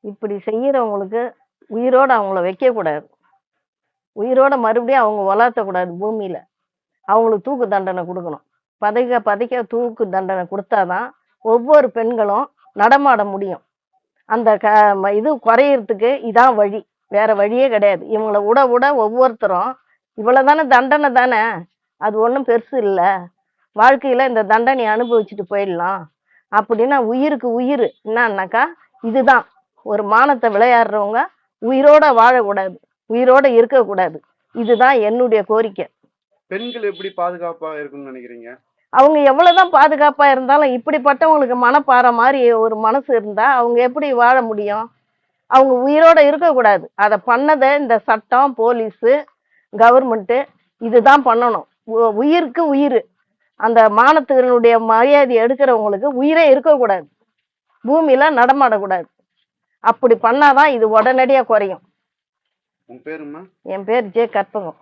இப்படி செய்யறவங்களுக்கு உயிரோட அவங்கள வைக்கக்கூடாது. உயிரோட மறுபடியும் அவங்க வளர்த்தக்கூடாது பூமியில. அவங்களுக்கு தூக்கு தண்டனை கொடுக்கணும். பதைக்க பதைக்க தூக்கு தண்டனை கொடுத்தாதான் ஒவ்வொரு பெண்களும் நடமாட முடியும். அந்த க ம- இது குறையறதுக்கு இதான் வழி. வேற வழியே கிடையாது. இவங்களை விட விட ஒவ்வொருத்தரும் இவ்வளோ தானே தண்டனை தானே? அது ஒன்றும் பெருசு இல்லை. வாழ்க்கையில இந்த தண்டனையை அனுபவிச்சுட்டு போயிடலாம். அப்படின்னா உயிருக்கு உயிர். என்னன்னாக்கா? இதுதான். ஒரு மானத்தை விளையாடுறவங்க உயிரோட வாழக்கூடாது உயிரோட இருக்கக்கூடாது. இதுதான் என்னுடைய கோரிக்கை. பெண்கள் எப்படி பாதுகாப்பா இருக்கும்னு நினைக்கிறீங்க? அவங்க எவ்வளவுதான் பாதுகாப்பா இருந்தாலும் இப்படிப்பட்டவங்களுக்கு மனப்பாறை மாதிரி ஒரு மனசு இருந்தா அவங்க எப்படி வாழ முடியும்? அவங்க உயிரோட இருக்கக்கூடாது. அதை பண்ணதை இந்த சட்டம் போலீஸு கவர்மெண்ட்டு இதுதான் பண்ணணும். உயிருக்கு உயிர். அந்த மானத்தினுடைய மரியாதை எடுக்கிறவங்களுக்கு உயிரே இருக்கக்கூடாது. பூமியில நடமாடக்கூடாது. அப்படி பண்ணாதான் இது உடனடியாக குறையும். என் பேர் ஜே கற்பகம்.